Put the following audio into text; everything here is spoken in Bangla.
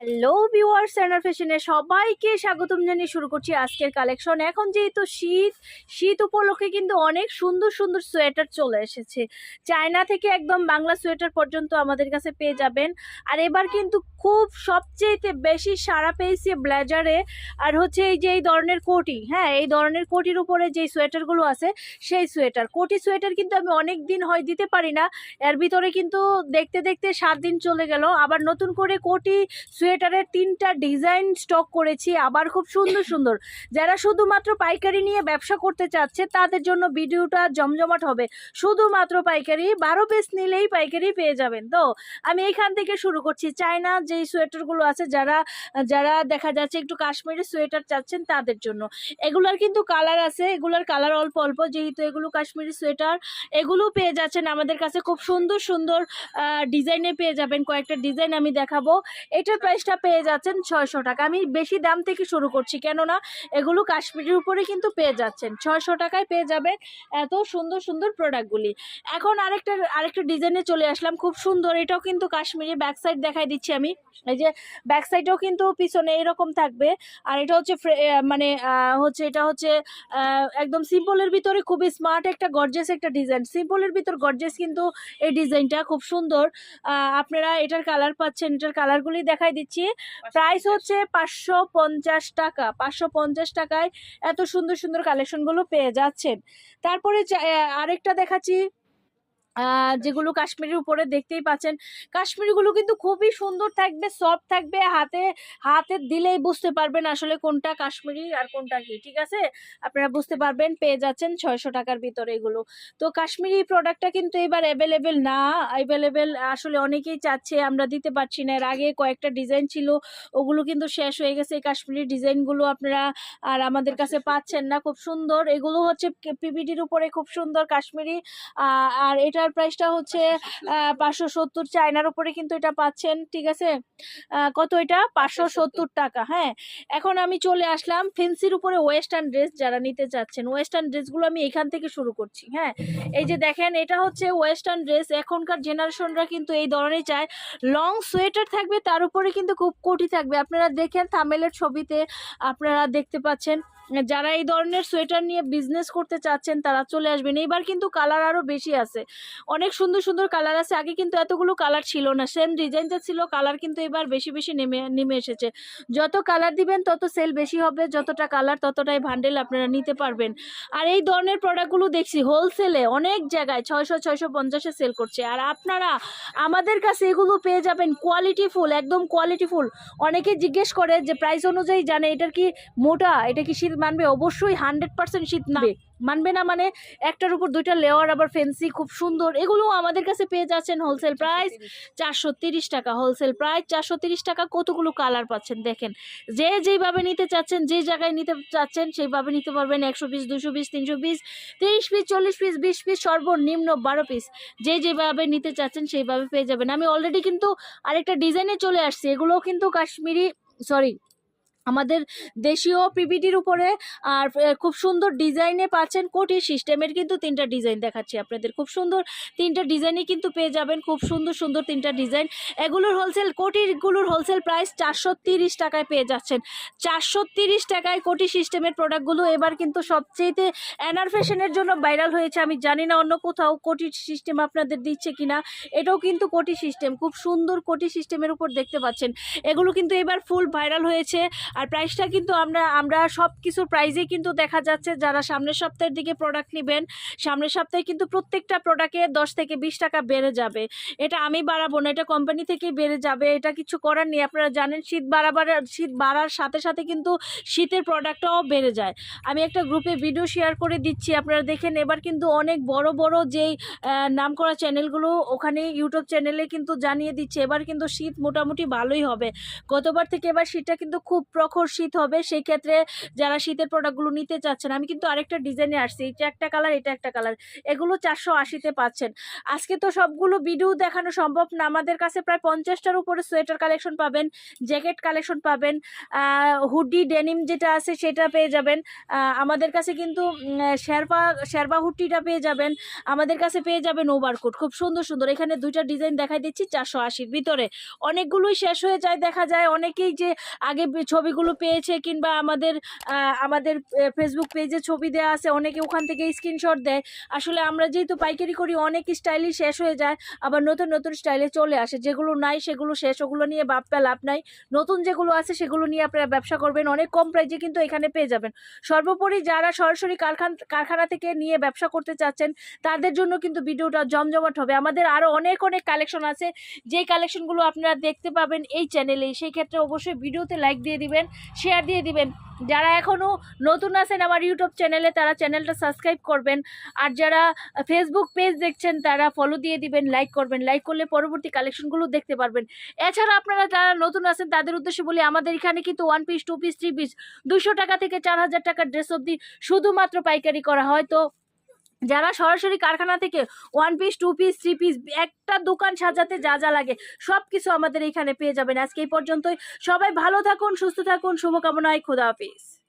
হ্যালো ভিউয়ার্স স্যানার ফ্যাশনে সবাইকে স্বাগতম জানিয়ে শুরু করছি আজকের কালেকশন এখন যেহেতু শীত শীত উপলক্ষে কিন্তু অনেক সুন্দর সুন্দর সোয়েটার চলে এসেছে। চায়না থেকে একদম বাংলা সোয়েটার পর্যন্ত আমাদের কাছে পেয়ে যাবেন। আর এবার কিন্তু খুব সবচেয়েতে বেশি সাড়া পেয়েছে ব্লেজারে আর হচ্ছে এই যে, এই ধরনের কোটি হ্যাঁ এই ধরনের কোটির উপরে যেই সোয়েটারগুলো আছে, সেই সোয়েটার কোটি সোয়েটার কিন্তু আমি অনেক দিন হয় দিতে পারি না, এর ভিতরে কিন্তু দেখতে দেখতে সাত দিন চলে গেল। আবার নতুন করে কোটি সোয়েটারের তিনটা ডিজাইন স্টক করেছি আবার খুব সুন্দর সুন্দর। যারা শুধুমাত্র পাইকারি নিয়ে ব্যবসা করতে চাচ্ছে তাদের জন্য ভিডিওটা জমজমাট হবে। শুধুমাত্র পাইকারি বারো পিস নিলেই পাইকারি পেয়ে যাবেন। তো আমি এখান থেকে শুরু করছি। চায়না যেই সোয়েটারগুলো আছে যারা যারা দেখা যাচ্ছে একটু কাশ্মীরি সোয়েটার চাচ্ছেন তাদের জন্য। এগুলোর কিন্তু কালার আছে এগুলোর কালার অল্প অল্প যেহেতু এগুলো কাশ্মীরি সোয়েটার এগুলো পেয়ে যাচ্ছেন আমাদের কাছে খুব সুন্দর সুন্দর ডিজাইনে পেয়ে যাবেন। কয়েকটা ডিজাইন আমি দেখাবো। এটার প্রাইসটা পেয়ে যাচ্ছেন ছয়শো টাকা। আমি বেশি দাম থেকে শুরু করছি, কেননা এগুলো কাশ্মীরের উপরে কিন্তু পেয়ে যাচ্ছেন। ছয়শো টাকায় পেয়ে যাবেন এত সুন্দর সুন্দর প্রোডাক্টগুলি এখন আরেকটা আরেকটা ডিজাইনে চলে আসলাম, খুব সুন্দর। এটাও কিন্তু কাশ্মীরি ব্যাক সাইড দেখাই দিচ্ছি আমি। এই যে ব্যাক সাইডেও কিন্তু পিছনে এরকম থাকবে। আর এটা হচ্ছে মানে হচ্ছে, এটা হচ্ছে একদম সিম্পলের ভিতরে খুবই স্মার্ট একটা গর্জেস একটা ডিজাইন সিম্পলের ভিতর গর্জেস কিন্তু এই ডিজাইনটা খুব সুন্দর। আপনারা এটার কালার পাচ্ছেন, এটার কালারগুলি দেখাই দিচ্ছি। প্রাইস হচ্ছে পাঁচশো পঞ্চাশ টাকা। পাঁচশো পঞ্চাশ টাকায় এত সুন্দর সুন্দর কালেকশনগুলো পেয়ে যাচ্ছেন। তারপরে আরেকটা দেখাচ্ছি। যেগুলো কাশ্মীরের উপরে দেখতেই পাচ্ছেন। কাশ্মীরিগুলো কিন্তু খুবই সুন্দর থাকবে সফট থাকবে, হাতে হাতে দিলেই বুঝতে পারবেন আসলে কোনটা কাশ্মীরি আর কোনটা কি, ঠিক আছে? আপনারা বুঝতে পারবেন, পেয়ে যাচ্ছেন ছয়শো টাকার ভিতরে এগুলো। তো কাশ্মীরি প্রোডাক্টটা কিন্তু এবার অ্যাভেলেবেল না অ্যাভেলেবেল আসলে অনেকেই চাচ্ছে, আমরা দিতে পারছি না। এর আগে কয়েকটা ডিজাইন ছিল, ওগুলো কিন্তু শেষ হয়ে গেছে। এই কাশ্মীরি ডিজাইনগুলো আপনারা আর আমাদের কাছে পাচ্ছেন না, খুব সুন্দর। এগুলো হচ্ছে পিপিটির উপরে খুব সুন্দর কাশ্মীরি আর এটার প্রাইসটা হচ্ছে পাঁচশো সত্তর চায়নার উপরে কিন্তু এটা পাচ্ছেন ঠিক আছে? কত এটা? পাঁচশো সত্তর টাকা হ্যাঁ। এখন আমি চলে আসলাম ফেন্সির উপরে ওয়েস্টার্ন ড্রেস যারা নিতে চাচ্ছেন ওয়েস্টার্ন ড্রেসগুলো আমি এখান থেকে শুরু করছি হ্যাঁ। এই যে দেখেন এটা হচ্ছে ওয়েস্টার্ন ড্রেস এখনকার জেনারেশনরা কিন্তু এই ধরনের চায়। লং সোয়েটার থাকবে তার উপরে কিন্তু খুব কোটি থাকবে। আপনারা দেখেন থামেলের ছবিতে আপনারা দেখতে পাচ্ছেন। যারা এই ধরনের সোয়েটার নিয়ে বিজনেস করতে চাচ্ছেন, তারা চলে আসবেন। এবার কিন্তু কালার আরও বেশি আছে। অনেক সুন্দর সুন্দর কালার আছে। আগে কিন্তু এতগুলো কালার ছিল না। সেম ডিজাইনটা ছিল কালার কিন্তু এবার বেশি বেশি নেমে নেমে এসেছে। যত কালার দিবেন, তত সেল বেশি হবে। যতটা কালার ততটাই ভান্ডেল আপনারা নিতে পারবেন। আর এই ধরনের প্রোডাক্টগুলো দেখছি হোলসেলে অনেক জায়গায় ছয়শো ছয়শো পঞ্চাশে সেল করছে। আর আপনারা, আমাদের কাছে এগুলো পেয়ে যাবেন কোয়ালিটি ফুল একদম কোয়ালিটি ফুল অনেকে জিজ্ঞেস করে যে প্রাইস অনুযায়ী জানে, এটার কি মোটা, এটা কি শীত মানবে অবশ্যই হান্ড্রেড পার্সেন্ট শীত মানবে। মানবে না মানে একটার উপর দুইটা লেয়ার আবার ফেন্সি খুব সুন্দর। এগুলো আমাদের কাছে পেয়ে যাচ্ছেন হোলসেল প্রাইস চারশো তিরিশ টাকা। হোলসেল প্রাইস চারশো তিরিশ টাকা কতগুলো কালার পাচ্ছেন দেখেন। যে যেইভাবে নিতে চাচ্ছেন যে জায়গায় নিতে চাচ্ছেন সেইভাবে নিতে পারবেন একশো পিস দুশো পিস তিনশো পিস তিরিশ পিস চল্লিশ পিস বিশ পিস সর্বনিম্ন বারো পিস। যে যেভাবে নিতে চাচ্ছেন সেইভাবে পেয়ে যাবেন। আমি অলরেডি কিন্তু আরেকটা ডিজাইনে চলে আসছি। এগুলোও কিন্তু কাশ্মীরি সরি আমাদের দেশীয় পিপিটির উপরে আর খুব সুন্দর ডিজাইনে পাচ্ছেন কোটি সিস্টেমের কিন্তু তিনটা ডিজাইন দেখাচ্ছি আপনাদের। খুব সুন্দর তিনটা ডিজাইনই কিন্তু পেয়ে যাবেন, খুব সুন্দর সুন্দর তিনটা ডিজাইন। এগুলোর হোলসেল কোটিগুলোর হোলসেল প্রাইস চারশো তিরিশ টাকায় পেয়ে যাচ্ছেন। চারশো তিরিশ টাকায় কোটি সিস্টেমের প্রোডাক্টগুলো এবার কিন্তু সবচেয়েতে অ্যানার ফ্যাশনের জন্য ভাইরাল হয়েছে। আমি জানি না অন্য কোথাও কোটি সিস্টেম আপনাদের দিচ্ছে কিনা। এটাও কিন্তু কোটি সিস্টেম। খুব সুন্দর কোটি সিস্টেমের উপর দেখতে পাচ্ছেন। এগুলো কিন্তু এবার ফুল ভাইরাল হয়েছে। আর প্রাইসটা কিন্তু আমরা আমরা সব কিছুর প্রাইজেই কিন্তু দেখা যাচ্ছে যারা সামনের সপ্তাহের দিকে প্রোডাক্ট নেবেন, সামনের সপ্তাহে কিন্তু প্রত্যেকটা প্রোডাক্টে দশ থেকে বিশ টাকা বেড়ে যাবে। এটা আমি বাড়াবো না, এটা কোম্পানি থেকেই বেড়ে যাবে, এটা কিছু করার নেই। আপনারা জানেন শীত বাড়াবার, শীত বাড়ার সাথে সাথে কিন্তু শীতের প্রোডাক্টটাও বেড়ে যায়। আমি একটা গ্রুপে ভিডিও শেয়ার করে দিচ্ছি, আপনারা দেখেন এবার কিন্তু অনেক বড় বড় যেই নাম করা চ্যানেলগুলো ওখানে ইউটিউব চ্যানেলে কিন্তু জানিয়ে দিচ্ছে, এবার কিন্তু শীত মোটামুটি ভালোই হবে। গতবার থেকে এবার শীতটা কিন্তু খুব প্রখর শীত হবে সেই ক্ষেত্রে যারা শীতের প্রোডাক্টগুলো নিতে চাচ্ছেন, আমি কিন্তু আরেকটা ডিজাইনে আসছি, এটা একটা কালার এটা একটা কালার এগুলো চারশো আশিতে পাচ্ছেন। আজকে তো সবগুলো ভিডিও দেখানো সম্ভব না, আমাদের কাছে প্রায় পঞ্চাশটার উপরে সোয়েটার কালেকশন পাবেন জ্যাকেট কালেকশন পাবেন হুডি ডেনিম যেটা আছে সেটা পেয়ে যাবেন আমাদের কাছে কিন্তু শেরপা শেরবা হুড্ডিটা পেয়ে যাবেন, আমাদের কাছে পেয়ে যাবেন ওভারকোট খুব সুন্দর সুন্দর, এখানে দুইটা ডিজাইন দেখাই দিচ্ছি চারশো আশির ভিতরে। অনেকগুলোই শেষ হয়ে যায়, দেখা যায়, অনেকেই যে আগে বি- ছবিগুলো পেয়েছে কিংবা আমাদের আমাদের ফেসবুক পেজে ছবি দেওয়া আছে, অনেকে ওখান থেকে স্ক্রিনশট দেয়। আসলে আমরা যেহেতু পাইকারি করি, অনেক স্টাইলই শেষ হয়ে যায়, আবার নতুন নতুন স্টাইলে চলে আসে। যেগুলো নাই, সেগুলো শেষ, ওগুলো নিয়ে ভাবতে লাভ নাই। নতুন যেগুলো আছে, সেগুলো নিয়ে আপনারা ব্যবসা করবেন, অনেক কম প্রাইজে কিন্তু এখানে পেয়ে যাবেন। সর্বোপরি যারা সরাসরি কারখান, কারখানা থেকে নিয়ে ব্যবসা করতে চাচ্ছেন, তাদের জন্য কিন্তু ভিডিওটা জমজমাট হবে। আমাদের আরও অনেক অনেক কালেকশন আছে। যেই কালেকশনগুলো আপনারা দেখতে পাবেন এই চ্যানেলেই সেই ক্ষেত্রে অবশ্যই ভিডিওতে লাইক দিয়ে দিবেন শেয়ার দিয়ে দিবেন। যারা এখনও নতুন আছেন আমার ইউটিউব চ্যানেলে তারা চ্যানেলটা সাবস্ক্রাইব করবেন। আর যারা ফেসবুক পেজ দেখছেন, তারা ফলো দিয়ে দিবেন লাইক করবেন। লাইক করলে পরবর্তী কালেকশনগুলো দেখতে পারবেন। এছাড়া আপনারা যারা নতুন আছেন, তাদের উদ্দেশ্যে বলি, আমাদের এখানে কিন্তু one piece two piece three piece দুশো টাকা থেকে চার হাজার টাকার ড্রেস অবধি শুধুমাত্র পাইকারি করা হয়। তো যারা সরাসরি কারখানা থেকে one piece two piece three piece একটা দোকান সাজাতে যা যা লাগে সব কিছু আমাদের এখানে পেয়ে যাবেন। আজকে এই পর্যন্তই। সবাই ভালো থাকুন, সুস্থ থাকুন, শুভকামনায়, খোদা হাফিজ।